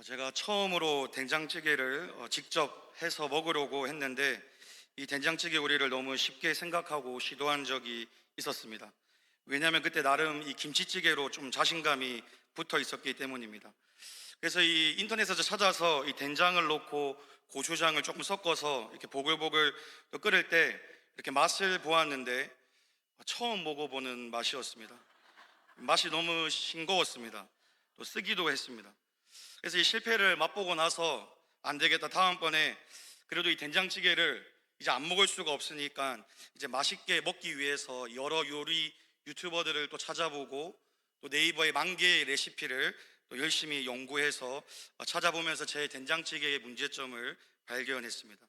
어, 제가 처음으로 된장찌개를 어, 직접 해서 먹으려고 했는데 이 된장찌개 요리를 너무 쉽게 생각하고 시도한 적이 있었습니다. 왜냐하면 그때 나름 이 김치찌개로 좀 자신감이 붙어 있었기 때문입니다. 그래서 이 인터넷에서 찾아서 이 된장을 넣고 고추장을 조금 섞어서 이렇게 보글보글 또 끓일 때 이렇게 맛을 보았는데 처음 먹어보는 맛이었습니다. 맛이 너무 싱거웠습니다. 또 쓰기도 했습니다. 그래서 이 실패를 맛보고 나서 안 되겠다. 다음번에 그래도 이 된장찌개를 이제 안 먹을 수가 없으니까 이제 맛있게 먹기 위해서 여러 요리 유튜버들을 또 찾아보고 또 네이버에 만 개의 레시피를 또 열심히 연구해서 찾아보면서 제 된장찌개의 문제점을 발견했습니다.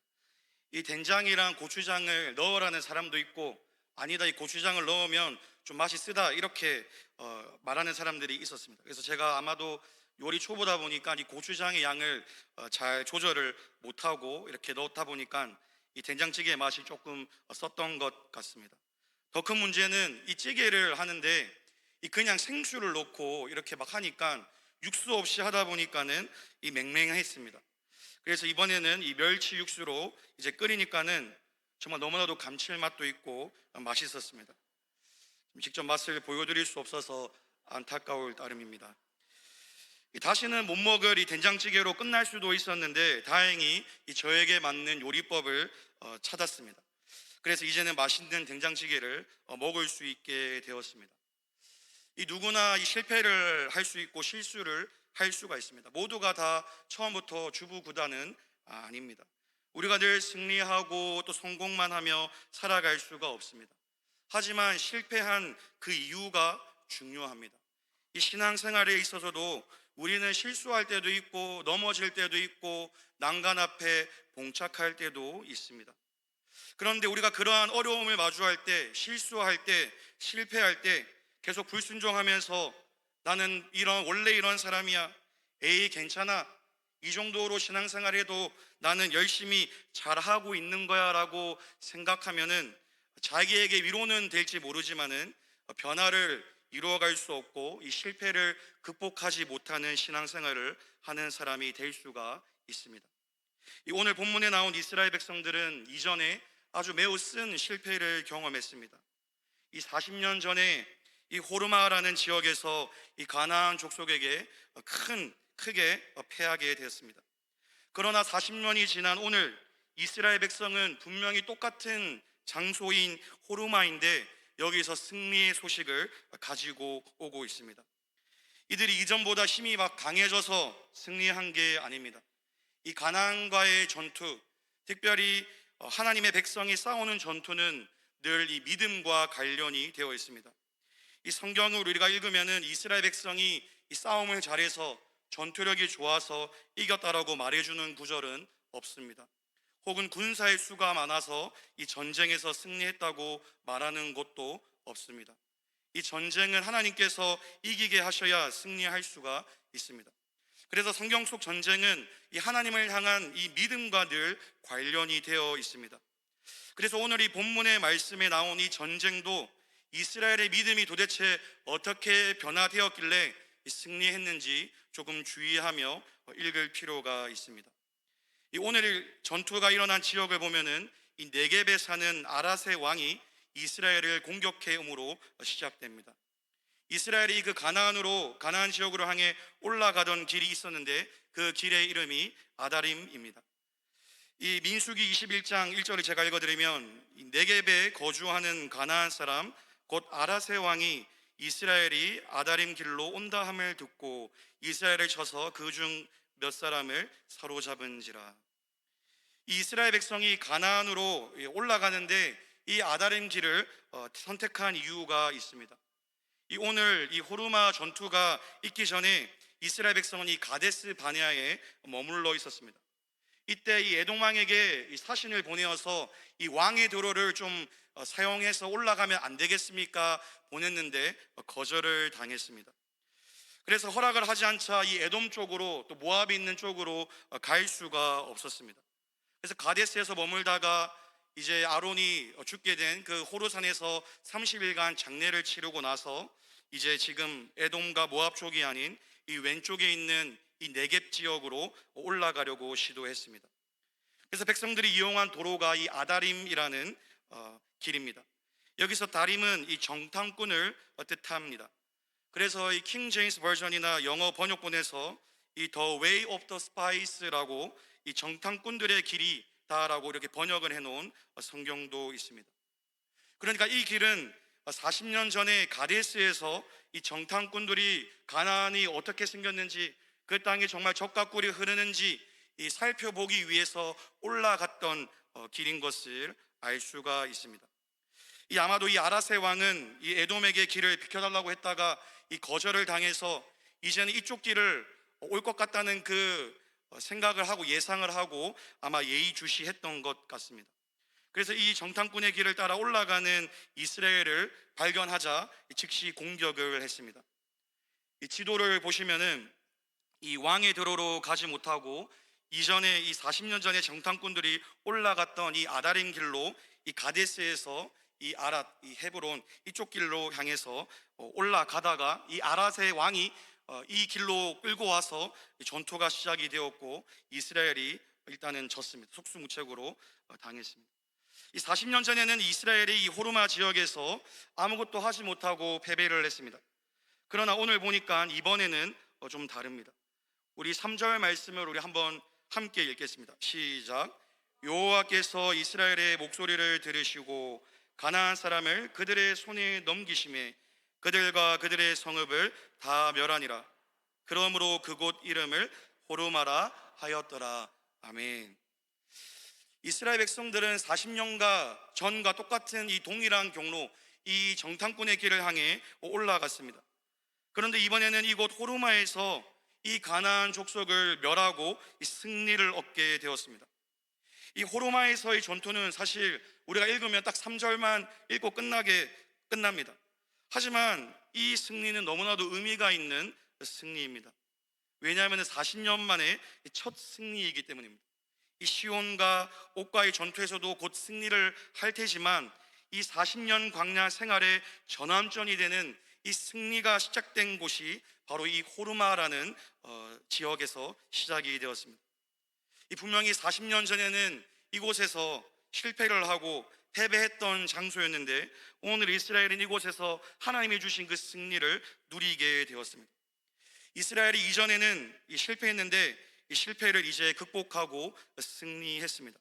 이 된장이랑 고추장을 넣으라는 사람도 있고 아니다 이 고추장을 넣으면 좀 맛이 쓰다 이렇게 어, 말하는 사람들이 있었습니다. 그래서 제가 아마도 요리 초보다 보니까 이 고추장의 양을 어, 잘 조절을 못하고 이렇게 넣다 보니까 이 된장찌개의 맛이 조금 어, 썼던 것 같습니다. 더 큰 문제는 이 찌개를 하는데 이 그냥 생수를 넣고 이렇게 막 하니까 육수 없이 하다 보니까는 이 맹맹했습니다. 그래서 이번에는 이 멸치 육수로 이제 끓이니까는 정말 너무나도 감칠맛도 있고 어, 맛있었습니다. 직접 맛을 보여드릴 수 없어서 안타까울 따름입니다. 이 다시는 못 먹을 이 된장찌개로 끝날 수도 있었는데 다행히 이 저에게 맞는 요리법을 어, 찾았습니다. 그래서 이제는 맛있는 된장찌개를 어, 먹을 수 있게 되었습니다. 이 누구나 이 실패를 할 수 있고 실수를 할 수가 있습니다. 모두가 다 처음부터 주부 구단은 아닙니다. 우리가 늘 승리하고 또 성공만 하며 살아갈 수가 없습니다. 하지만 실패한 그 이유가 중요합니다. 이 신앙생활에 있어서도 우리는 실수할 때도 있고 넘어질 때도 있고 난간 앞에 봉착할 때도 있습니다. 그런데 우리가 그러한 어려움을 마주할 때, 실수할 때, 실패할 때 계속 불순종하면서 나는 이런 원래 이런 사람이야. 에이 괜찮아. 이 정도로 신앙생활 해도 나는 열심히 잘하고 있는 거야라고 생각하면은 자기에게 위로는 될지 모르지만은 변화를 이루어갈 수 없고 이 실패를 극복하지 못하는 신앙생활을 하는 사람이 될 수가 있습니다. 이 오늘 본문에 나온 이스라엘 백성들은 이전에 아주 매우 쓴 실패를 경험했습니다. 이 40년 전에 이 호르마라는 지역에서 이 가나안 족속에게 큰 크게 패하게 되었습니다. 그러나 40년이 지난 오늘 이스라엘 백성은 분명히 똑같은 장소인 호르마인데 여기서 승리의 소식을 가지고 오고 있습니다. 이들이 이전보다 힘이 막 강해져서 승리한 게 아닙니다. 이 가나안과의 전투, 특별히 하나님의 백성이 싸우는 전투는 늘 이 믿음과 관련이 되어 있습니다. 이 성경을 우리가 읽으면은 이스라엘 백성이 이 싸움을 잘해서 전투력이 좋아서 이겼다라고 말해주는 구절은 없습니다. 혹은 군사의 수가 많아서 이 전쟁에서 승리했다고 말하는 것도 없습니다. 이 전쟁은 하나님께서 이기게 하셔야 승리할 수가 있습니다. 그래서 성경 속 전쟁은 이 하나님을 향한 이 믿음과 늘 관련이 되어 있습니다. 그래서 오늘 이 본문의 말씀에 나온 이 전쟁도 이스라엘의 믿음이 도대체 어떻게 변화되었길래 승리했는지 조금 주의하며 읽을 필요가 있습니다. 이 오늘 전투가 일어난 지역을 보면은 이 네겝에 사는 아라세 왕이 이스라엘을 공격해 음으로 시작됩니다. 이스라엘이 그 가나안으로 가나안 지역으로 향해 올라가던 길이 있었는데 그 길의 이름이 아다림입니다. 이 민수기 21장 1절을 제가 읽어드리면 네겝에 거주하는 가나안 사람 곧 아라세 왕이 이스라엘이 아다림 길로 온다 함을 듣고 이스라엘을 쳐서 그 중 몇 사람을 사로잡은지라. 이스라엘 백성이 가나안으로 올라가는데 이 아다림 길을 어, 선택한 이유가 있습니다. 이 오늘 이 호르마 전투가 있기 전에 이스라엘 백성은 이 가데스 바네아에 머물러 있었습니다. 이때 이 에돔 왕에게 사신을 보내어서 이 왕의 도로를 좀 어, 사용해서 올라가면 안 되겠습니까? 보냈는데 어, 거절을 당했습니다. 그래서 허락을 하지 않자 이 에돔 쪽으로 또 모압이 있는 쪽으로 어, 갈 수가 없었습니다. 그래서 가데스에서 머물다가 이제 아론이 죽게 된 그 호르산에서 30일간 장례를 치르고 나서 이제 지금 에돔과 모압 쪽이 아닌 이 왼쪽에 있는 이 네겝 지역으로 올라가려고 시도했습니다. 그래서 백성들이 이용한 도로가 이 아다림이라는 어, 길입니다. 여기서 다림은 이 정탐꾼을 어, 뜻합니다. 그래서 이 킹 제임스 버전이나 영어 번역본에서 이 The Way Spies라고 이 정탐꾼들의 길이다라고 이렇게 번역을 해놓은 어, 성경도 있습니다. 그러니까 이 길은 40년 전에 가데스에서 이 정탐꾼들이 가나안이 어떻게 생겼는지 그 땅에 정말 적과 꿀이 흐르는지 이 살펴보기 위해서 올라갔던 어, 길인 것을 알 수가 있습니다. 이 아마도 이 아라세 왕은 이 에돔에게 길을 비켜달라고 했다가 이 거절을 당해서 이제는 이쪽 길을 올 것 같다는 그 어, 생각을 하고 예상을 하고 아마 예의주시했던 것 같습니다. 그래서 이 정탐꾼의 길을 따라 올라가는 이스라엘을 발견하자 즉시 공격을 했습니다. 이 지도를 보시면은 이 왕의 도로로 가지 못하고 이전에 이 40년 전에 정탐꾼들이 올라갔던 이 아다림 길로 이 가데스에서 이 아랏 이 헤브론 이쪽 길로 향해서 어, 올라가다가 이 아랏의 왕이 어, 이 길로 끌고 와서 이 전투가 시작이 되었고 이스라엘이 일단은 졌습니다. 속수무책으로 어, 당했습니다. 이 40년 전에는 이스라엘이 이 호르마 지역에서 아무것도 하지 못하고 패배를 했습니다. 그러나 오늘 보니까 이번에는 어, 좀 다릅니다. 우리 3절 말씀을 우리 한번 함께 읽겠습니다. 시작. 여호와께서 이스라엘의 목소리를 들으시고 가나안 사람을 그들의 손에 넘기심에 그들과 그들의 성읍을 다 멸하니라. 그러므로 그곳 이름을 호르마라 하였더라. 아멘. 이스라엘 백성들은 40년가 전과 똑같은 이 동일한 경로 이 정탐꾼의 길을 향해 올라갔습니다. 그런데 이번에는 이곳 호르마에서 이 가나안 족속을 멸하고 이 승리를 얻게 되었습니다. 이 호르마에서의 전투는 사실 우리가 읽으면 딱 3절만 읽고 끝나게 끝납니다. 하지만 이 승리는 너무나도 의미가 있는 승리입니다. 왜냐하면 40년 만에 첫 승리이기 때문입니다. 이 시온과 옥과의 전투에서도 곧 승리를 할 테지만 이 40년 광야 생활의 전환점이 되는 이 승리가 시작된 곳이 바로 이 호르마라는 어, 지역에서 시작이 되었습니다. 이 분명히 40년 전에는 이곳에서 실패를 하고 패배했던 장소였는데 오늘 이스라엘은 이곳에서 하나님이 주신 그 승리를 누리게 되었습니다. 이스라엘이 이전에는 이 실패했는데 이 실패를 이제 극복하고 승리했습니다.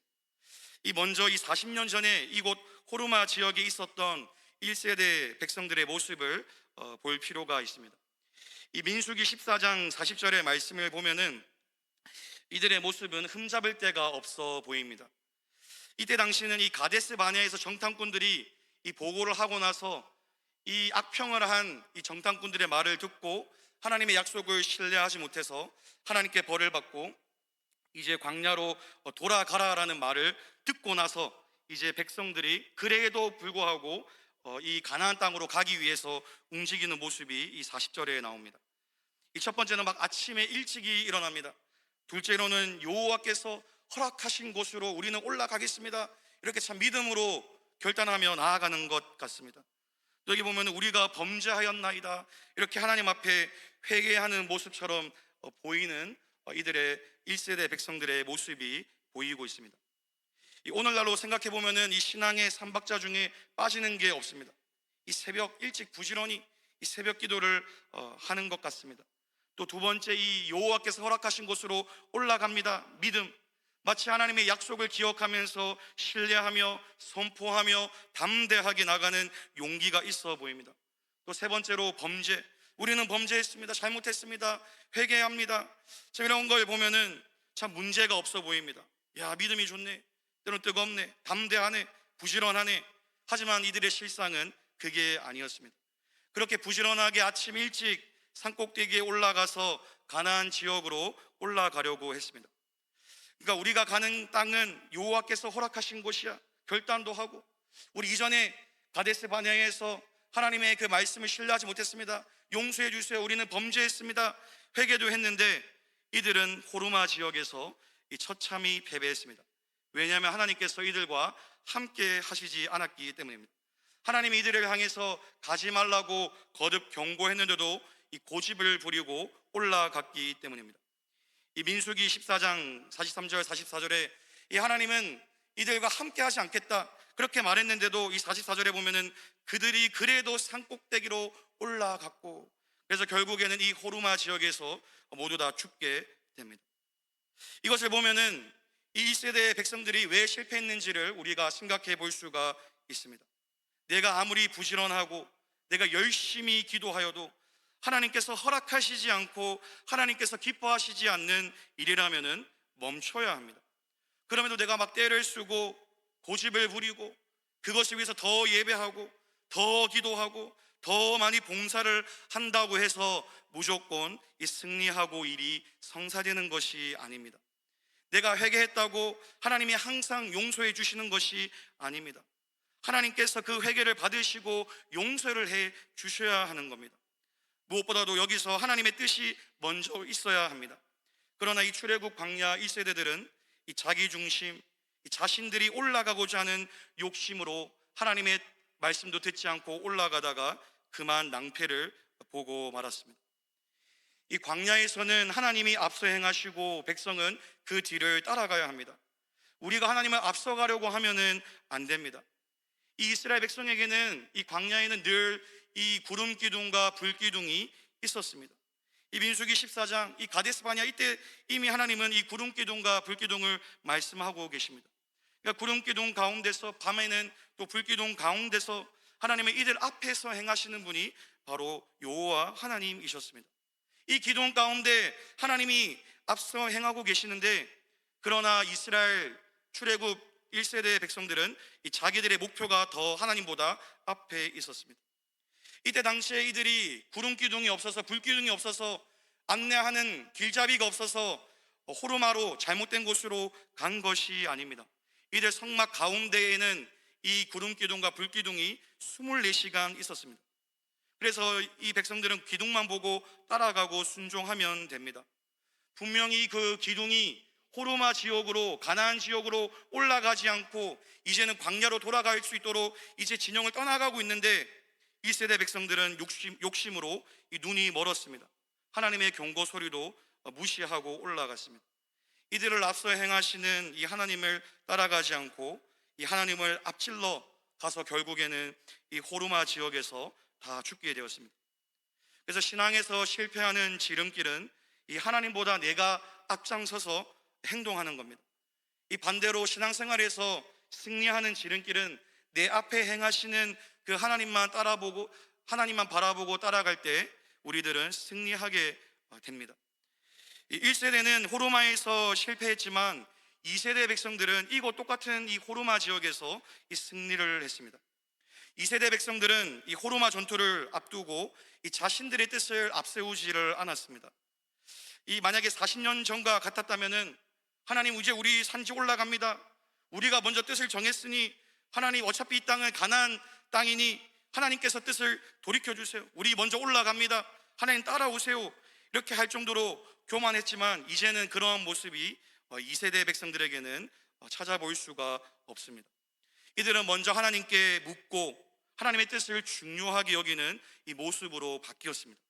이 먼저 이 40년 전에 이곳 호르마 지역에 있었던 1세대 백성들의 모습을 어, 볼 필요가 있습니다. 이 민수기 14장 40절의 말씀을 보면은 이들의 모습은 흠잡을 데가 없어 보입니다. 이때 당시는 이 가데스 바네에서 정탐꾼들이 이 보고를 하고 나서 이 악평을 한 이 정탐꾼들의 말을 듣고 하나님의 약속을 신뢰하지 못해서 하나님께 벌을 받고 이제 광야로 돌아가라라는 말을 듣고 나서 이제 백성들이 그래도 불구하고 어, 이 가나안 땅으로 가기 위해서 움직이는 모습이 이 40절에 나옵니다. 이 첫 번째는 막 아침에 일찍이 일어납니다. 둘째로는 여호와께서 허락하신 곳으로 우리는 올라가겠습니다. 이렇게 참 믿음으로 결단하며 나아가는 것 같습니다. 여기 보면 우리가 범죄하였나이다. 이렇게 하나님 앞에 회개하는 모습처럼 어, 보이는 어, 이들의 1세대 백성들의 모습이 보이고 있습니다. 오늘날로 생각해 보면은 이 신앙의 삼박자 중에 빠지는 게 없습니다. 이 새벽 일찍 부지런히 이 새벽 기도를 어, 하는 것 같습니다. 또 두 번째 이 여호와께서 허락하신 곳으로 올라갑니다. 믿음. 마치 하나님의 약속을 기억하면서 신뢰하며 선포하며 담대하게 나가는 용기가 있어 보입니다. 또 세 번째로 범죄. 우리는 범죄했습니다. 잘못했습니다. 회개합니다. 참 이런 걸 보면은 참 문제가 없어 보입니다. 야, 믿음이 좋네. 때론 뜨겁네. 담대하네. 부지런하네. 하지만 이들의 실상은 그게 아니었습니다. 그렇게 부지런하게 아침 일찍 산꼭대기에 올라가서 가나안 지역으로 올라가려고 했습니다. 그러니까 우리가 가는 땅은 여호와께서 허락하신 곳이야. 결단도 하고 우리 이전에 가데스 반야에서 하나님의 그 말씀을 신뢰하지 못했습니다. 용서해 주세요. 우리는 범죄했습니다. 회개도 했는데 이들은 호르마 지역에서 이 처참히 패배했습니다. 왜냐하면 하나님께서 이들과 함께 하시지 않았기 때문입니다. 하나님이 이들을 향해서 가지 말라고 거듭 경고했는데도 이 고집을 부리고 올라갔기 때문입니다. 이 민수기 14장 43절 44절에 이 하나님은 이들과 함께 하지 않겠다 그렇게 말했는데도 이 44절에 보면은 그들이 그래도 산 꼭대기로 올라갔고 그래서 결국에는 이 호르마 지역에서 모두 다 죽게 됩니다. 이것을 보면은 이 세대의 백성들이 왜 실패했는지를 우리가 생각해 볼 수가 있습니다. 내가 아무리 부지런하고 내가 열심히 기도하여도 하나님께서 허락하시지 않고 하나님께서 기뻐하시지 않는 일이라면은 멈춰야 합니다. 그럼에도 내가 막 때를 쓰고 고집을 부리고 그것을 위해서 더 예배하고 더 기도하고 더 많이 봉사를 한다고 해서 무조건 이 승리하고 일이 성사되는 것이 아닙니다. 내가 회개했다고 하나님이 항상 용서해 주시는 것이 아닙니다. 하나님께서 그 회개를 받으시고 용서를 해 주셔야 하는 겁니다. 무엇보다도 여기서 하나님의 뜻이 먼저 있어야 합니다. 그러나 이 출애굽 광야 1세대들은 이 자기 중심, 이 자신들이 올라가고자 하는 욕심으로 하나님의 말씀도 듣지 않고 올라가다가 그만 낭패를 보고 말았습니다. 이 광야에서는 하나님이 앞서 행하시고 백성은 그 뒤를 따라가야 합니다. 우리가 하나님을 앞서가려고 하면은 안 됩니다. 이 이스라엘 백성에게는 이 광야에는 늘 이 구름 기둥과 불 기둥이 있었습니다. 이 민수기 14장 이 가데스 바냐 이때 이미 하나님은 이 구름 기둥과 불 기둥을 말씀하고 계십니다. 그러니까 구름 기둥 가운데서 밤에는 또 불 기둥 가운데서 하나님의 이들 앞에서 행하시는 분이 바로 여호와 하나님이셨습니다. 이 기둥 가운데 하나님이 앞서 행하고 계시는데 그러나 이스라엘 출애굽 1세대 백성들은 이 자기들의 목표가 더 하나님보다 앞에 있었습니다. 이때 당시에 이들이 구름 기둥이 없어서 불 기둥이 없어서 안내하는 길잡이가 없어서 호르마로 잘못된 곳으로 간 것이 아닙니다. 이들 성막 가운데에는 이 구름 기둥과 불 기둥이 24시간 있었습니다. 그래서 이 백성들은 기둥만 보고 따라가고 순종하면 됩니다. 분명히 그 기둥이 호르마 지역으로 가나안 지역으로 올라가지 않고 이제는 광야로 돌아갈 수 있도록 이제 진영을 떠나가고 있는데 이 세대 백성들은 욕심, 욕심으로 이 눈이 멀었습니다. 하나님의 경고 소리도 무시하고 올라갔습니다. 이들을 앞서 행하시는 이 하나님을 따라가지 않고 이 하나님을 앞질러 가서 결국에는 이 호르마 지역에서 다 죽게 되었습니다. 그래서 신앙에서 실패하는 지름길은 이 하나님보다 내가 앞장서서 행동하는 겁니다. 이 반대로 신앙생활에서 승리하는 지름길은 내 앞에 행하시는 그 하나님만 따라보고 하나님만 바라보고 따라갈 때 우리들은 승리하게 됩니다. 이 1세대는 호르마에서 실패했지만 2세대 백성들은 이곳 똑같은 이 호르마 지역에서 이 승리를 했습니다. 2세대 백성들은 이 호르마 전투를 앞두고 이 자신들의 뜻을 앞세우지를 않았습니다. 이 만약에 40년 전과 같았다면은 하나님 이제 우리 산지 올라갑니다. 우리가 먼저 뜻을 정했으니 하나님 어차피 이 땅은 가나안 땅이니 하나님께서 뜻을 돌이켜 주세요. 우리 먼저 올라갑니다. 하나님 따라오세요. 이렇게 할 정도로 교만했지만 이제는 그런 모습이 2세대 백성들에게는 찾아볼 수가 없습니다. 이들은 먼저 하나님께 묻고 하나님의 뜻을 중요하게 여기는 이 모습으로 바뀌었습니다.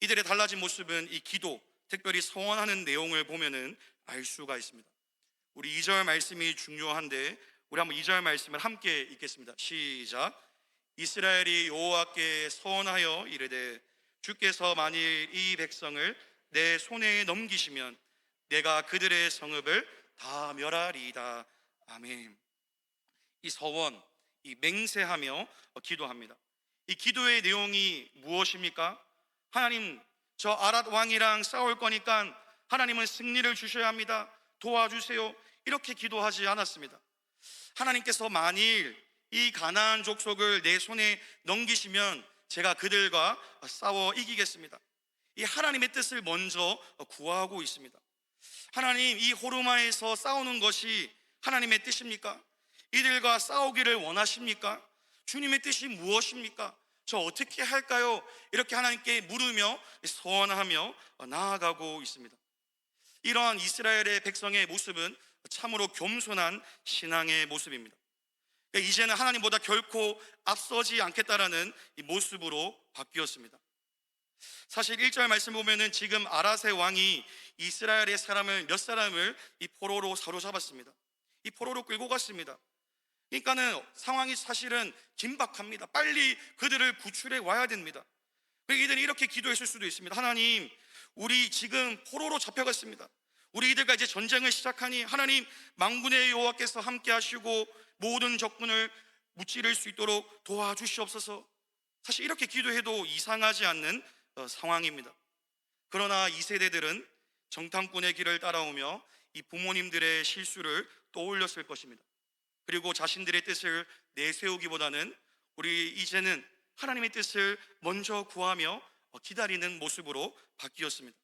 이들의 달라진 모습은 이 기도, 특별히 서원하는 내용을 보면은 알 수가 있습니다. 우리 2절 말씀이 중요한데 우리 한번 2절 말씀을 함께 읽겠습니다. 시작. 이스라엘이 여호와께 서원하여 이르되 주께서 만일 이 백성을 내 손에 넘기시면 내가 그들의 성읍을 다 멸하리이다. 아멘. 이 서원, 이 맹세하며 기도합니다. 이 기도의 내용이 무엇입니까? 하나님, 저 아랏 왕이랑 싸울 거니까 하나님은 승리를 주셔야 합니다. 도와주세요. 이렇게 기도하지 않았습니다. 하나님께서 만일 이 가나안 족속을 내 손에 넘기시면 제가 그들과 싸워 이기겠습니다. 이 하나님의 뜻을 먼저 구하고 있습니다. 하나님, 이 호르마에서 싸우는 것이 하나님의 뜻입니까? 이들과 싸우기를 원하십니까? 주님의 뜻이 무엇입니까? 저 어떻게 할까요? 이렇게 하나님께 물으며 소원하며 나아가고 있습니다. 이러한 이스라엘의 백성의 모습은 참으로 겸손한 신앙의 모습입니다. 이제는 하나님보다 결코 앞서지 않겠다라는 이 모습으로 바뀌었습니다. 사실 1절 말씀 보면은 지금 아라세 왕이 이스라엘의 사람을 몇 사람을 이 포로로 사로잡았습니다. 이 포로로 끌고 갔습니다. 그러니까는 상황이 사실은 긴박합니다. 빨리 그들을 구출해 와야 됩니다. 이들이 이렇게 기도했을 수도 있습니다. 하나님, 우리 지금 포로로 잡혀갔습니다. 우리 이들과 이제 전쟁을 시작하니 하나님 망군의 여호와께서 함께 하시고 모든 적군을 무찌를 수 있도록 도와주시옵소서. 사실 이렇게 기도해도 이상하지 않는 어, 상황입니다. 그러나 이 세대들은 정탐꾼의 길을 따라오며 이 부모님들의 실수를 떠올렸을 것입니다. 그리고 자신들의 뜻을 내세우기보다는 우리 이제는 하나님의 뜻을 먼저 구하며 어, 기다리는 모습으로 바뀌었습니다.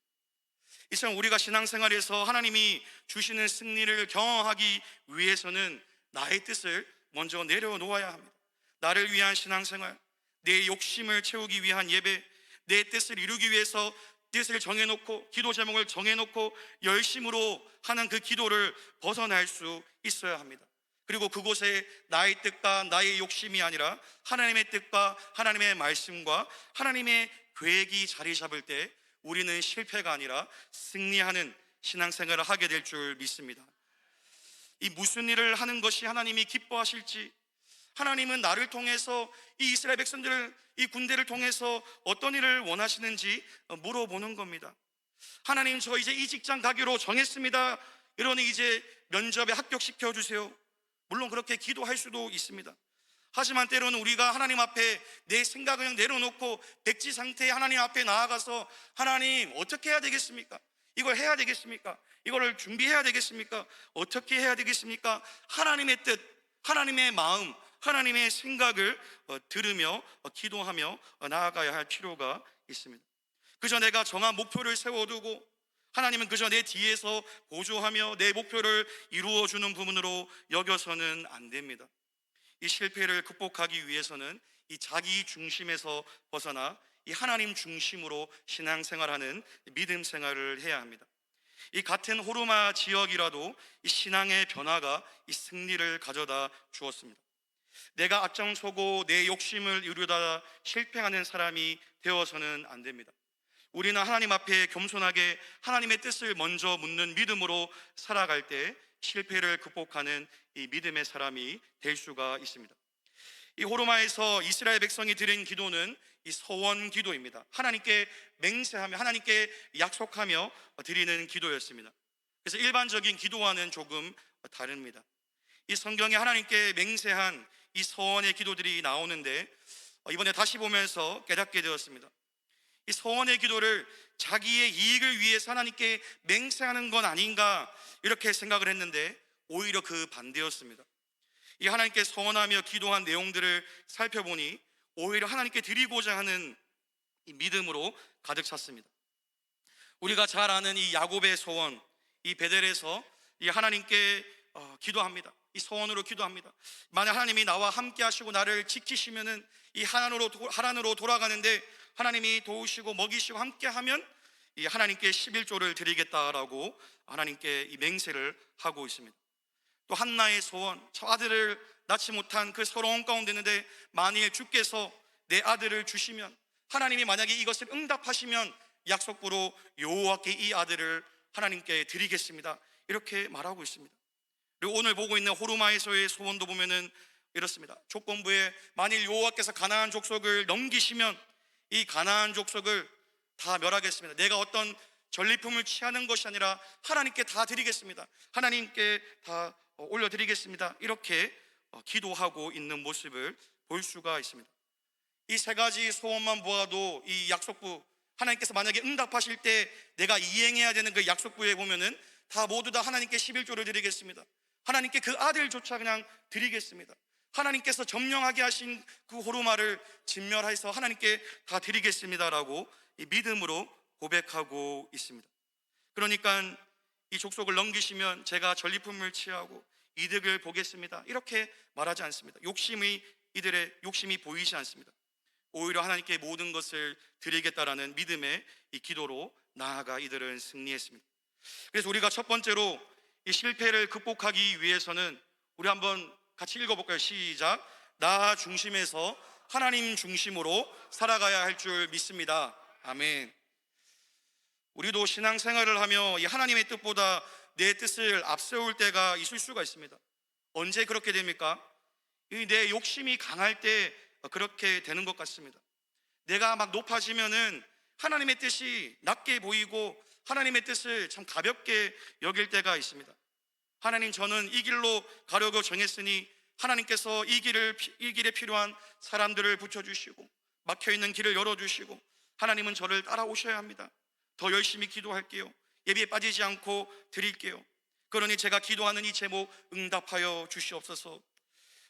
이처럼 우리가 신앙생활에서 하나님이 주시는 승리를 경험하기 위해서는 나의 뜻을 먼저 내려놓아야 합니다. 나를 위한 신앙생활, 내 욕심을 채우기 위한 예배, 내 뜻을 이루기 위해서 뜻을 정해놓고 기도 제목을 정해놓고 열심으로 하는 그 기도를 벗어날 수 있어야 합니다. 그리고 그곳에 나의 뜻과 나의 욕심이 아니라 하나님의 뜻과 하나님의 말씀과 하나님의 계획이 자리 잡을 때 우리는 실패가 아니라 승리하는 신앙생활을 하게 될 줄 믿습니다. 이 무슨 일을 하는 것이 하나님이 기뻐하실지 하나님은 나를 통해서 이 이스라엘 백성들을 이 군대를 통해서 어떤 일을 원하시는지 물어보는 겁니다. 하나님 저 이제 이 직장 가기로 정했습니다. 이러니 이제 면접에 합격시켜 주세요. 물론 그렇게 기도할 수도 있습니다. 하지만 때로는 우리가 하나님 앞에 내 생각을 그냥 내려놓고 백지 상태에 하나님 앞에 나아가서 하나님 어떻게 해야 되겠습니까? 이걸 해야 되겠습니까? 이거를 준비해야 되겠습니까? 어떻게 해야 되겠습니까? 하나님의 뜻, 하나님의 마음, 하나님의 생각을 어, 들으며 어, 기도하며 어, 나아가야 할 필요가 있습니다. 그저 내가 정한 목표를 세워두고 하나님은 그저 내 뒤에서 보조하며 내 목표를 이루어주는 부분으로 여겨서는 안 됩니다. 이 실패를 극복하기 위해서는 이 자기 중심에서 벗어나 이 하나님 중심으로 신앙생활하는 믿음 생활을 해야 합니다. 이 같은 호르마 지역이라도 이 신앙의 변화가 이 승리를 가져다 주었습니다. 내가 앞장서고 내 욕심을 이루다 실패하는 사람이 되어서는 안 됩니다. 우리는 하나님 앞에 겸손하게 하나님의 뜻을 먼저 묻는 믿음으로 살아갈 때 실패를 극복하는 이 믿음의 사람이 될 수가 있습니다. 이 호르마에서 이스라엘 백성이 드린 기도는 이 서원 기도입니다. 하나님께 맹세하며 하나님께 약속하며 드리는 기도였습니다. 그래서 일반적인 기도와는 조금 다릅니다. 이 성경에 하나님께 맹세한 이 서원의 기도들이 나오는데 이번에 다시 보면서 깨닫게 되었습니다. 이 서원의 기도를 자기의 이익을 위해서 하나님께 맹세하는 건 아닌가 이렇게 생각을 했는데 오히려 그 반대였습니다. 이 하나님께 서원하며 기도한 내용들을 살펴보니 오히려 하나님께 드리고자 하는 이 믿음으로 가득 찼습니다. 우리가 잘 아는 이 야곱의 소원, 이 베델에서 이 하나님께 어, 기도합니다. 이 소원으로 기도합니다. 만약 하나님이 나와 함께 하시고 나를 지키시면은 이 하나님으로 하나님으로 돌아가는데 하나님이 도우시고 먹이시고 함께 하면 이 하나님께 11조를 드리겠다라고 하나님께 이 맹세를 하고 있습니다. 또 한나의 소원, 저 아들을 낳지 못한 그 서러운 가운데 있는데 만일 주께서 내 아들을 주시면 하나님이 만약에 이것을 응답하시면 약속부로 여호와께 이 아들을 하나님께 드리겠습니다. 이렇게 말하고 있습니다. 그리고 오늘 보고 있는 호르마에서의 소원도 보면은 이렇습니다. 조건부에 만일 여호와께서 가나안 족속을 넘기시면 이 가나안 족속을 다 멸하겠습니다. 내가 어떤 전리품을 취하는 것이 아니라 하나님께 다 드리겠습니다. 하나님께 다 올려드리겠습니다. 이렇게 어, 기도하고 있는 모습을 볼 수가 있습니다. 이 세 가지 소원만 보아도 이 약속부 하나님께서 만약에 응답하실 때 내가 이행해야 되는 그 약속부에 보면은 다 모두 다 하나님께 11조를 드리겠습니다. 하나님께 그 아들조차 그냥 드리겠습니다. 하나님께서 점령하게 하신 그 호르마를 진멸해서 하나님께 다 드리겠습니다라고 믿음으로 고백하고 있습니다. 그러니까 이 족속을 넘기시면 제가 전리품을 취하고 이득을 보겠습니다. 이렇게 말하지 않습니다. 욕심이 이들의 욕심이 보이지 않습니다. 오히려 하나님께 모든 것을 드리겠다라는 믿음의 이 기도로 나아가 이들은 승리했습니다. 그래서 우리가 첫 번째로 이 실패를 극복하기 위해서는 우리 한번 같이 읽어볼까요? 시작. 나 중심에서 하나님 중심으로 살아가야 할 줄 믿습니다. 아멘. 우리도 신앙생활을 하며 이 하나님의 뜻보다 내 뜻을 앞세울 때가 있을 수가 있습니다. 언제 그렇게 됩니까? 이내 욕심이 강할 때 그렇게 되는 것 같습니다. 내가 막 높아지면은 하나님의 뜻이 낮게 보이고 하나님의 뜻을 참 가볍게 여길 때가 있습니다. 하나님 저는 이 길로 가려고 정했으니 하나님께서 이 길을 이 길에 필요한 사람들을 붙여 주시고 막혀 있는 길을 열어 주시고 하나님은 저를 따라오셔야 합니다. 더 열심히 기도할게요. 예비에 빠지지 않고 드릴게요. 그러니 제가 기도하는 이 제목 응답하여 주시옵소서.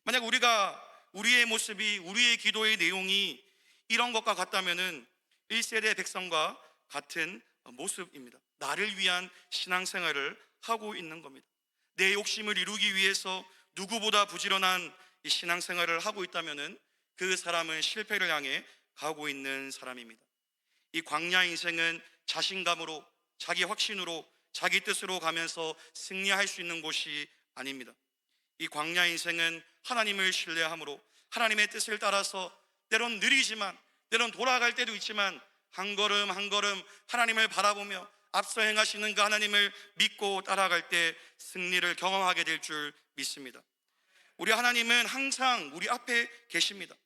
만약 우리가 우리의 모습이 우리의 기도의 내용이 이런 것과 같다면은 1세대 백성과 같은 모습입니다. 나를 위한 신앙생활을 하고 있는 겁니다. 내 욕심을 이루기 위해서 누구보다 부지런한 이 신앙생활을 하고 있다면은 그 사람은 실패를 향해 가고 있는 사람입니다. 이 광야 인생은 자신감으로 자기 확신으로 자기 뜻으로 가면서 승리할 수 있는 곳이 아닙니다. 이 광야 인생은 하나님을 신뢰함으로 하나님의 뜻을 따라서 때론 느리지만 때론 돌아갈 때도 있지만 한 걸음 한 걸음 하나님을 바라보며 앞서 행하시는 그 하나님을 믿고 따라갈 때 승리를 경험하게 될 줄 믿습니다. 우리 하나님은 항상 우리 앞에 계십니다.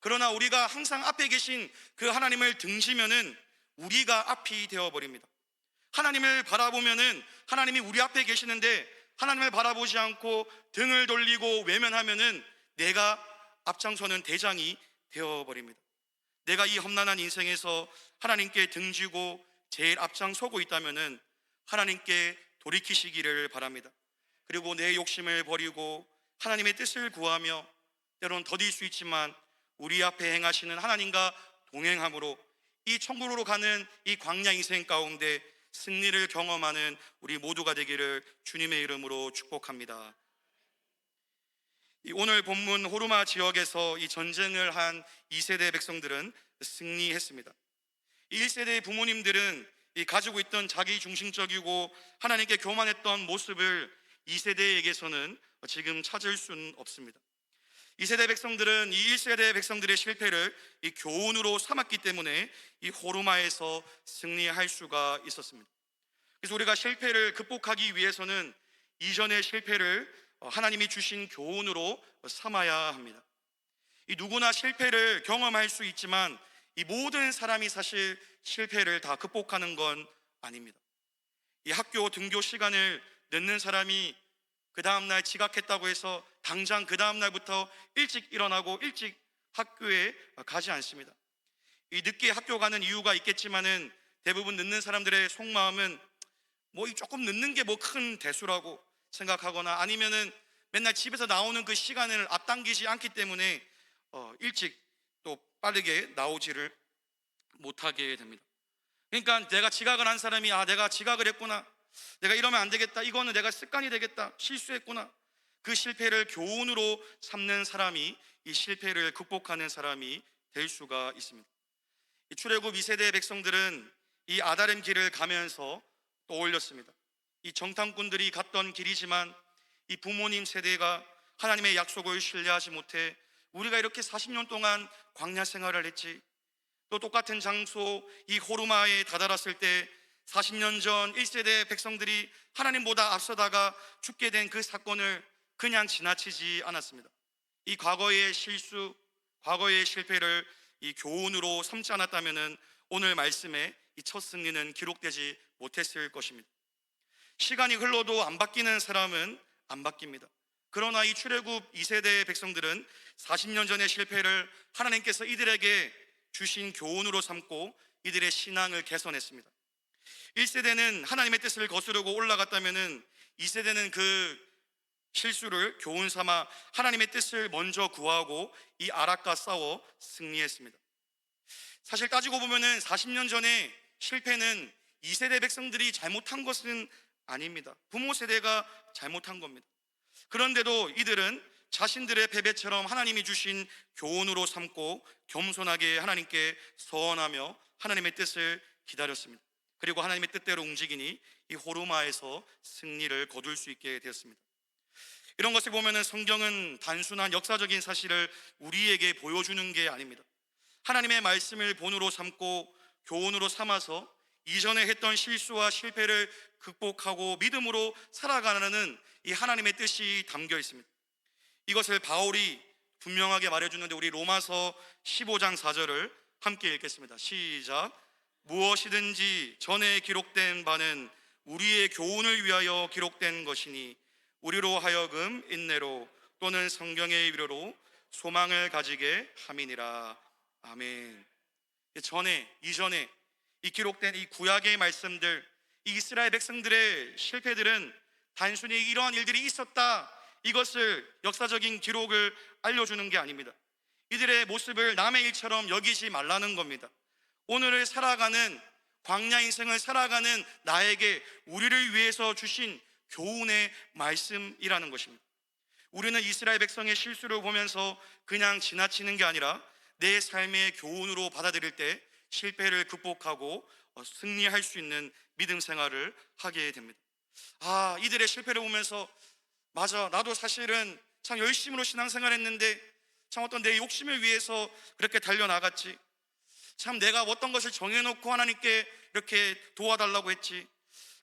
그러나 우리가 항상 앞에 계신 그 하나님을 등지면은 우리가 앞이 되어 버립니다. 하나님을 바라보면은 하나님이 우리 앞에 계시는데 하나님을 바라보지 않고 등을 돌리고 외면하면은 내가 앞장서는 대장이 되어 버립니다. 내가 이 험난한 인생에서 하나님께 등지고 제일 앞장서고 있다면은 하나님께 돌이키시기를 바랍니다. 그리고 내 욕심을 버리고 하나님의 뜻을 구하며 때로는 더딜 수 있지만 우리 앞에 행하시는 하나님과 동행함으로 이 천국으로 가는 이 광야 인생 가운데 승리를 경험하는 우리 모두가 되기를 주님의 이름으로 축복합니다. 이 오늘 본문 호르마 지역에서 이 전쟁을 한 2세대 백성들은 승리했습니다. 1세대 부모님들은 이 가지고 있던 자기 중심적이고 하나님께 교만했던 모습을 2세대에게서는 지금 찾을 수는 없습니다. 2세대 백성들은 이 1세대 백성들의 실패를 이 교훈으로 삼았기 때문에 이 호르마에서 승리할 수가 있었습니다. 그래서 우리가 실패를 극복하기 위해서는 이전의 실패를 어, 하나님이 주신 교훈으로 삼아야 합니다. 이 누구나 실패를 경험할 수 있지만 이 모든 사람이 사실 실패를 다 극복하는 건 아닙니다. 이 학교 등교 시간을 늦는 사람이 그 다음날 지각했다고 해서 당장 그 다음날부터 일찍 일어나고 일찍 학교에 가지 않습니다. 이 늦게 학교 가는 이유가 있겠지만은 대부분 늦는 사람들의 속마음은 뭐이 조금 늦는 게 뭐 큰 대수라고 생각하거나 아니면은 맨날 집에서 나오는 그 시간을 앞당기지 않기 때문에 어, 일찍 또 빠르게 나오지를 못하게 됩니다. 그러니까 내가 지각을 한 사람이 아 내가 지각을 했구나 내가 이러면 안 되겠다 이거는 내가 습관이 되겠다 실수했구나 그 실패를 교훈으로 삼는 사람이 이 실패를 극복하는 사람이 될 수가 있습니다. 이 출애굽 2세대 백성들은 이 아다렘 길을 가면서 떠올렸습니다. 이 정탐꾼들이 갔던 길이지만 이 부모님 세대가 하나님의 약속을 신뢰하지 못해 우리가 이렇게 40년 동안 광야 생활을 했지. 또 똑같은 장소 이 호르마에 다다랐을 때 40년 전 1세대 백성들이 하나님보다 앞서다가 죽게 된 그 사건을 그냥 지나치지 않았습니다. 이 과거의 실수, 과거의 실패를 이 교훈으로 삼지 않았다면은 오늘 말씀에 이 첫 승리는 기록되지 못했을 것입니다. 시간이 흘러도 안 바뀌는 사람은 안 바뀝니다. 그러나 이 출애굽 2세대 백성들은 40년 전의 실패를 하나님께서 이들에게 주신 교훈으로 삼고 이들의 신앙을 개선했습니다. 1세대는 하나님의 뜻을 거스르고 올라갔다면은 2세대는 그 실수를 교훈 삼아 하나님의 뜻을 먼저 구하고 이 아락과 싸워 승리했습니다. 사실 따지고 보면은 40년 전에 실패는 2세대 백성들이 잘못한 것은 아닙니다. 부모 세대가 잘못한 겁니다. 그런데도 이들은 자신들의 패배처럼 하나님이 주신 교훈으로 삼고 겸손하게 하나님께 서원하며 하나님의 뜻을 기다렸습니다. 그리고 하나님의 뜻대로 움직이니 이 호르마에서 승리를 거둘 수 있게 되었습니다. 이런 것을 보면은 성경은 단순한 역사적인 사실을 우리에게 보여주는 게 아닙니다. 하나님의 말씀을 본으로 삼고 교훈으로 삼아서 이전에 했던 실수와 실패를 극복하고 믿음으로 살아가는 이 하나님의 뜻이 담겨 있습니다. 이것을 바울이 분명하게 말해주는데 우리 로마서 15장 4절을 함께 읽겠습니다. 시작. 무엇이든지 전에 기록된 바는 우리의 교훈을 위하여 기록된 것이니 우리로 하여금 인내로 또는 성경의 위로로 소망을 가지게 함이니라. 아멘. 전에 이전에 이 기록된 이 구약의 말씀들 이 이스라엘 백성들의 실패들은 단순히 이러한 일들이 있었다 이것을 역사적인 기록을 알려주는 게 아닙니다. 이들의 모습을 남의 일처럼 여기지 말라는 겁니다. 오늘을 살아가는 광야 인생을 살아가는 나에게 우리를 위해서 주신 교훈의 말씀이라는 것입니다. 우리는 이스라엘 백성의 실수를 보면서 그냥 지나치는 게 아니라 내 삶의 교훈으로 받아들일 때 실패를 극복하고 어, 승리할 수 있는 믿음 생활을 하게 됩니다. 아, 이들의 실패를 보면서 맞아, 나도 사실은 참 열심으로 신앙생활 했는데 참 어떤 내 욕심을 위해서 그렇게 달려나갔지. 참 내가 어떤 것을 정해놓고 하나님께 이렇게 도와달라고 했지.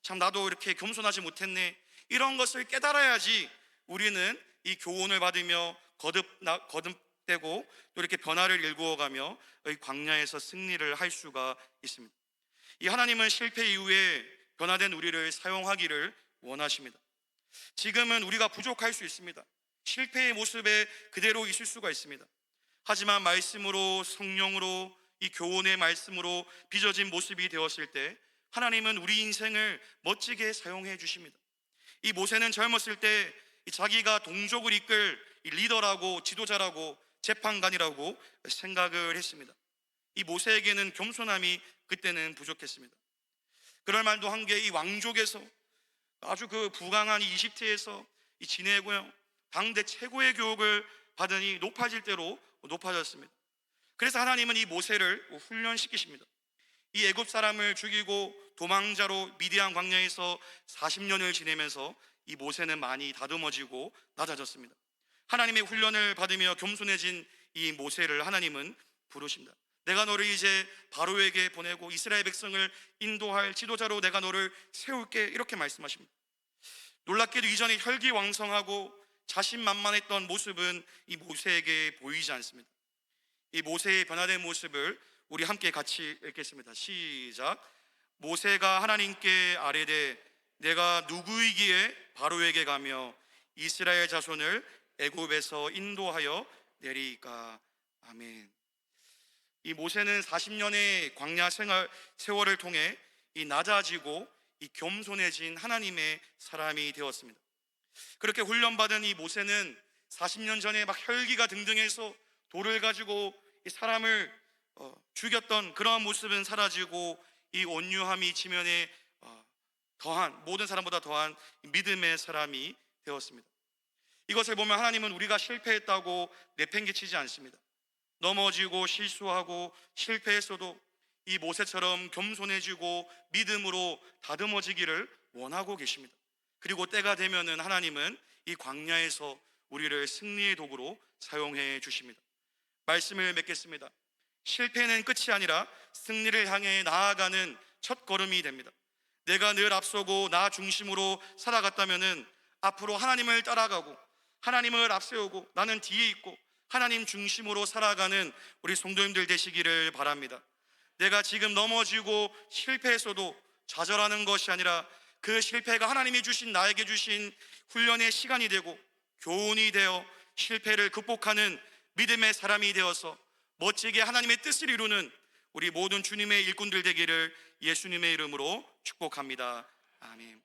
참 나도 이렇게 겸손하지 못했네. 이런 것을 깨달아야지 우리는 이 교훈을 받으며 거듭 나, 거듭 되고 또 이렇게 변화를 일구어가며 이 광야에서 승리를 할 수가 있습니다. 이 하나님은 실패 이후에 변화된 우리를 사용하기를 원하십니다. 지금은 우리가 부족할 수 있습니다. 실패의 모습에 그대로 있을 수가 있습니다. 하지만 말씀으로 성령으로 이 교훈의 말씀으로 빚어진 모습이 되었을 때 하나님은 우리 인생을 멋지게 사용해 주십니다. 이 모세는 젊었을 때 자기가 동족을 이끌 리더라고 지도자라고 재판관이라고 생각을 했습니다. 이 모세에게는 겸손함이 그때는 부족했습니다. 그럴 말도 한 게 이 왕족에서 아주 그 부강한 이 이집트에서 이 지내고요 당대 최고의 교육을 받으니 높아질 대로 높아졌습니다. 그래서 하나님은 이 모세를 훈련시키십니다. 이 애굽 사람을 죽이고 도망자로 미디안 광야에서 40년을 지내면서 이 모세는 많이 다듬어지고 낮아졌습니다. 하나님의 훈련을 받으며 겸손해진 이 모세를 하나님은 부르십니다. 내가 너를 이제 바로에게 보내고 이스라엘 백성을 인도할 지도자로 내가 너를 세울게 이렇게 말씀하십니다. 놀랍게도 이전에 혈기왕성하고 자신만만했던 모습은 이 모세에게 보이지 않습니다. 이 모세의 변화된 모습을 우리 함께 같이 읽겠습니다. 시작. 모세가 하나님께 아뢰되 내가 누구이기에 바로에게 가며 이스라엘 자손을 애굽에서 인도하여 내리까 아멘. 이 모세는 40년의 광야 생활 세월을 통해 이 낮아지고 이 겸손해진 하나님의 사람이 되었습니다. 그렇게 훈련받은 이 모세는 40년 전에 막 혈기가 등등해서 돌을 가지고 이 사람을 어, 죽였던 그러한 모습은 사라지고 이 온유함이 지면에 어, 더한 모든 사람보다 더한 믿음의 사람이 되었습니다. 이것을 보면 하나님은 우리가 실패했다고 내팽개치지 않습니다. 넘어지고 실수하고 실패했어도 이 모세처럼 겸손해지고 믿음으로 다듬어지기를 원하고 계십니다. 그리고 때가 되면은 하나님은 이 광야에서 우리를 승리의 도구로 사용해 주십니다. 말씀을 맺겠습니다. 실패는 끝이 아니라 승리를 향해 나아가는 첫 걸음이 됩니다. 내가 늘 앞서고 나 중심으로 살아갔다면은 앞으로 하나님을 따라가고 하나님을 앞세우고 나는 뒤에 있고 하나님 중심으로 살아가는 우리 성도님들 되시기를 바랍니다. 내가 지금 넘어지고 실패했어도 좌절하는 것이 아니라 그 실패가 하나님이 주신 나에게 주신 훈련의 시간이 되고 교훈이 되어 실패를 극복하는 믿음의 사람이 되어서 멋지게 하나님의 뜻을 이루는 우리 모든 주님의 일꾼들 되기를 예수님의 이름으로 축복합니다. 아멘.